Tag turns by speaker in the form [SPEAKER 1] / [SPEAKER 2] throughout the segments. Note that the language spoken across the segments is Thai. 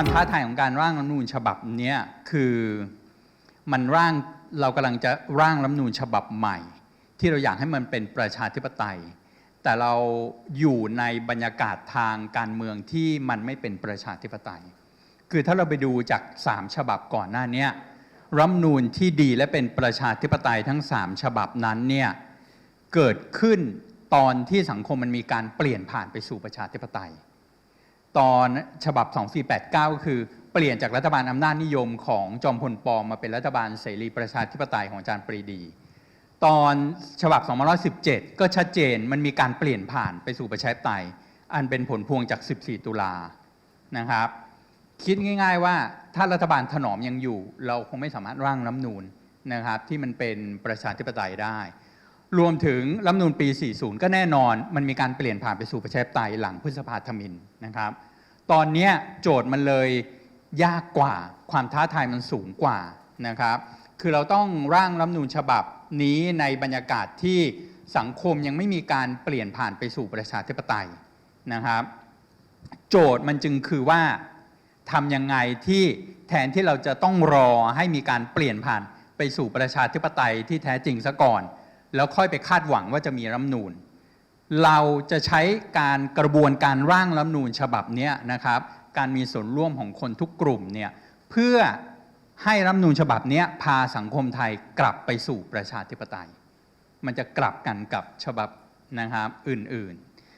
[SPEAKER 1] ความท้าทายของการร่างรัฐธรรมนูญฉบับนี้คือมันร่างเรากำลังจะร่างรัฐธรรมนูญฉบับใหม่ ที่เราอยากให้มันเป็นประชาธิปไตย แต่เราอยู่ในบรรยากาศทางการเมืองที่มันไม่เป็นประชาธิปไตย คือถ้าเราไปดูจาก 3 ฉบับก่อนหน้านี้รัฐธรรมนูญที่ดีและเป็นประชาธิปไตยทั้ง 3 ฉบับนั้นเนี่ยเกิดขึ้นตอนที่สังคมมันมีการเปลี่ยนผ่านไปสู่ประชาธิปไตย ตอนฉบับ 2489 ก็คือเปลี่ยนจากรัฐบาลอำนาจนิยมของจอมพลปอมาเป็นรัฐบาลเสรีประชาธิปไตยของอาจารย์ปรีดี ตอนฉบับ 2517 ก็ชัดเจนมันมีการเปลี่ยนผ่านไปสู่ประชาธิปไตย อันเป็นผลพวงจาก 14 ตุลานะครับ คิดง่าย ๆว่าถ้ารัฐบาลถนอมยังอยู่ เราคงไม่สามารถร่างรัฐนูญนะครับที่มันเป็นประชาธิปไตยได้ รวมถึงรัฐมนูญปี 40 ก็แน่นอนมันมีการเปลี่ยนผ่านไปสู่ประชาธิปไตยหลังพฤษภาธมินนะครับ ตอนนี้โจทย์มันเลยยากกว่าความท้าทายมันสูงกว่านะครับ คือเราต้องร่างรัฐธรรมนูญฉบับนี้ในบรรยากาศที่สังคมยังไม่มีการเปลี่ยนผ่านไปสู่ประชาธิปไตยนะครับ โจทย์มันจึงคือว่าทำยังไงที่แทนที่เราจะต้องรอให้มีการเปลี่ยนผ่านไปสู่ประชาธิปไตยที่แท้จริงซะก่อน แล้วค่อยไปคาดหวังว่าจะมีรัฐมนูญเราจะใช้การกระบวนการร่างรัฐมนูญฉบับนี้นะครับ การมีส่วนร่วมของคนทุกกลุ่มเนี่ยเพื่อให้รัฐมนูญฉบับนี้พาสังคมไทยกลับไปสู่ประชาธิปไตย มันจะกลับกันกับฉบับนะครับอื่น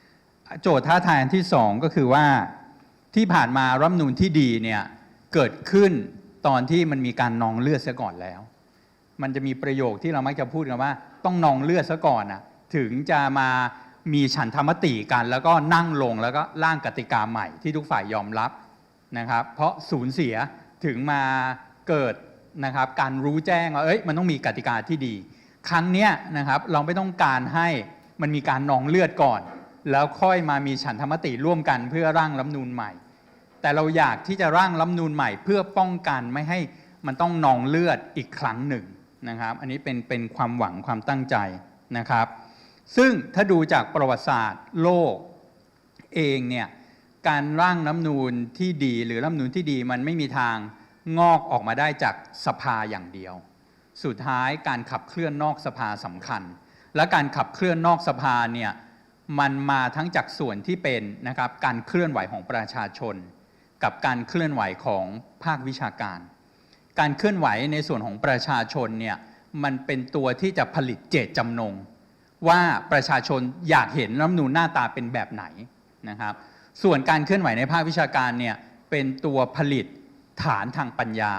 [SPEAKER 1] ๆ โจทย์ท้าทายอันที่สองก็คือว่าที่ผ่านมารัฐมนูญที่ดีเนี่ยเกิดขึ้นตอนที่มันมีการนองเลือดซะก่อนแล้ว มันจะมีประโยคที่เรามักจะพูดกันว่า ต้องนองเลือดซะก่อนนะถึงจะมามีฉันธรรมติกันแล้วก็นั่งลงแล้วก็ร่างกติกาใหม่ที่ทุกฝ่ายยอมรับนะครับ เพราะสูญเสียถึงมาเกิดนะครับการรู้แจ้งว่าเอ้ยมันต้องมีกติกาที่ดี ครั้งเนี้ยนะครับเราไม่ต้องการให้มันมีการนองเลือดก่อน แล้วค่อยมามีฉันธรรมติร่วมกันเพื่อร่างรัฐนูญใหม่ แต่เราอยากที่จะร่างรัฐนูญใหม่ เพื่อป้องกันไม่ให้มันต้องนองเลือดอีกครั้งหนึ่ง นะครับอันนี้เป็นเป็นความหวังความตั้งใจนะครับ ซึ่งถ้าดูจากประวัติศาสตร์โลกเองเนี่ยการร่างรัฐนูญที่ดีหรือรัฐนูญที่ดีมันไม่มีทางงอกออกมาได้จากสภาอย่างเดียว สุดท้ายการขับเคลื่อนนอกสภาสำคัญ และการขับเคลื่อนนอกสภาเนี่ยมันมาทั้งจากส่วนที่เป็นนะครับการเคลื่อนไหวของประชาชน กับการเคลื่อนไหวของภาควิชาการ การเคลื่อนไหวในส่วนของประชาชนเนี่ยมันเป็นตัวที่จะผลิตเจตจำนง ว่าประชาชนอยากเห็นรัฐมนูญหน้าตาเป็นแบบไหนนะครับ ส่วนการเคลื่อนไหวในภาควิชาการเนี่ยเป็นตัวผลิตฐานทางปัญญา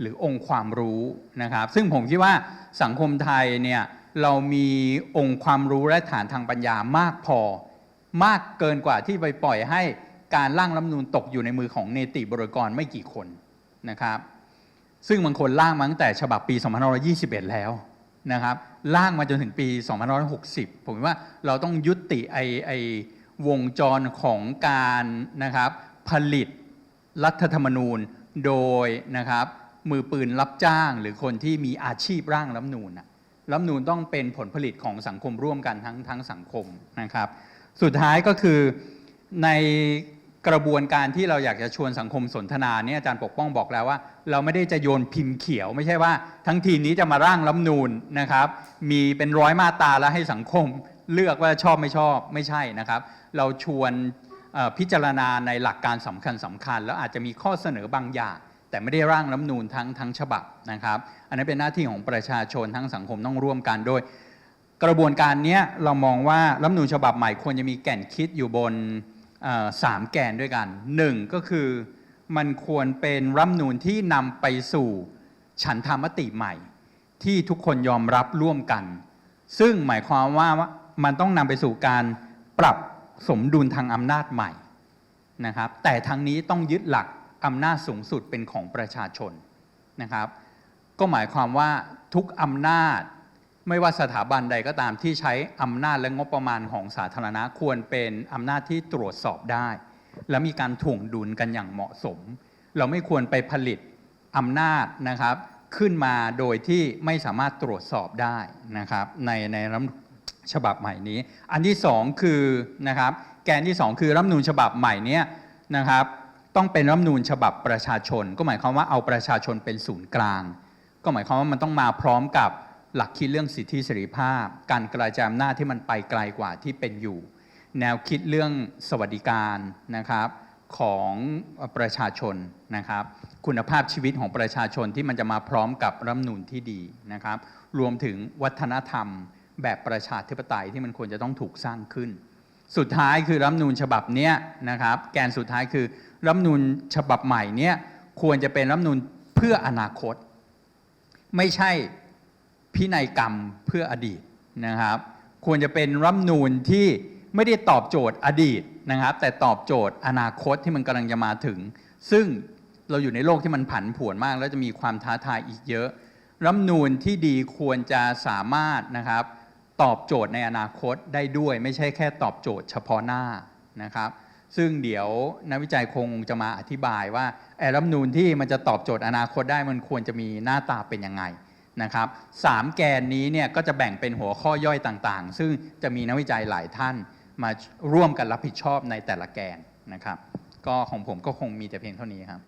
[SPEAKER 1] หรือองค์ความรู้นะครับ ซึ่งผมคิดว่าสังคมไทยเนี่ยเรามีองค์ความรู้และฐานทางปัญญามากพอ มากเกินกว่าที่ไปปล่อยให้การร่างรัฐมนูญตกอยู่ในมือของเนติบริกรไม่กี่คนนะครับ ซึ่งบางคนร่างมาตั้งแต่ฉบับปี 2521 แล้วนะครับร่างมาจนถึงปี 2560 ผมว่าเราต้องยุติไอไอวงจรของการนะครับผลิตรัฐธรรมนูญโดยนะครับมือปืนรับจ้างหรือคนที่มีอาชีพร่างรัฐนูญน่ะรัฐนูญต้องเป็นผลผลิตของสังคมร่วมกันทั้งทั้งสังคมนะครับ สุดท้ายก็คือใน กระบวนการที่เราอยากจะชวนสังคมสนทนาเนี่ยอาจารย์ปกป้องบอกแล้วว่า เราไม่ได้จะโยนพิมพ์เขียว ไม่ใช่ว่า ทั้งทีมนี้จะมาร่างรัฐนูญนะครับ มีเป็นร้อยมาตาแล้วให้สังคมเลือกว่าชอบไม่ชอบไม่ใช่นะครับ เราชวนพิจารณาในหลักการสำคัญสำคัญ แล้วอาจจะมีข้อเสนอบางอย่าง แต่ไม่ได้ร่างรัฐนูญทั้งทั้งฉบับนะครับ อันนั้นเป็นหน้าที่ของประชาชนทั้งสังคมต้องร่วมกันโดยกระบวนการเนี้ยเรามองว่ารัฐนูญฉบับใหม่ควรจะมีแก่นคิดอยู่บน สามแกนด้วยกันหนึ่งก็คือมันควรเป็นรัฐธรรมนูญที่นำไปสู่ฉันทามติใหม่ ที่ทุกคนยอมรับร่วมกัน ซึ่งหมายความว่ามันต้องนำไปสู่การปรับสมดุลทางอำนาจใหม่นะครับ แต่ทั้งนี้ต้องยึดหลักอำนาจสูงสุดเป็นของประชาชนนะครับ ก็หมายความว่าทุกอำนาจ ไม่ว่าสถาบันใดก็ตามที่ใช้อำนาจและงบประมาณของสาธารณะควรเป็นอำนาจที่ตรวจสอบได้ และมีการถ่วงดุลกันอย่างเหมาะสม เราไม่ควรไปผลิตอำนาจนะครับ ขึ้นมาโดยที่ไม่สามารถตรวจสอบได้นะครับ ในในรัฐธรรมนูญฉบับใหม่นี้ อันที่สองคือนะครับแกนที่สองคือรัฐธรรมนูญฉบับใหม่เนี้ยนะครับต้องเป็นรัฐธรรมนูญฉบับประชาชน ก็หมายความว่าเอาประชาชนเป็นศูนย์กลาง ก็หมายความว่ามันต้องมาพร้อมกับ หลักคิดเรื่องสิทธิเสรีภาพ การกระจายอำนาจที่มันไปไกลกว่าที่เป็นอยู่ แนวคิดเรื่องสวัสดิการนะครับของประชาชนนะครับ คุณภาพชีวิตของประชาชนที่มันจะมาพร้อมกับรัฐนูญที่ดีนะครับ รวมถึงวัฒนธรรม แบบประชาธิปไตยที่มันควรจะต้องถูกสร้างขึ้น สุดท้ายคือรัฐนูญฉบับเนี้ยนะครับ แกนสุดท้ายคือรัฐนูญฉบับใหม่เนี้ยควรจะเป็นรัฐนูญเพื่ออนาคต ไม่ใช่ พินัยกรรมเพื่ออดีตนะครับ ควรจะเป็นรัฐธรรมนูญที่ไม่ได้ตอบโจทย์อดีตนะครับ แต่ตอบโจทย์อนาคตที่มันกำลังจะมาถึง ซึ่งเราอยู่ในโลกที่มันผันผวนมาก แล้วจะมีความท้าทายอีกเยอะรัฐธรรมนูญที่ดีควรจะสามารถนะครับ ตอบโจทย์ในอนาคตได้ด้วย ไม่ใช่แค่ตอบโจทย์เฉพาะหน้านะครับ ซึ่งเดี๋ยวนักวิจัยคงจะมาอธิบายว่าไอ้รัฐธรรมนูญที่มันจะตอบโจทย์อนาคตได้มันควรจะมีหน้าตาเป็นยังไง นะครับสามแกนนี้เนี่ยก็จะแบ่งเป็นหัวข้อย่อยต่างๆ ซึ่งจะมีนักวิจัยหลายท่านมาร่วมกันรับผิดชอบในแต่ละแกนนะครับ ก็ของผมก็คงมีแต่เพียงเท่านี้ครับ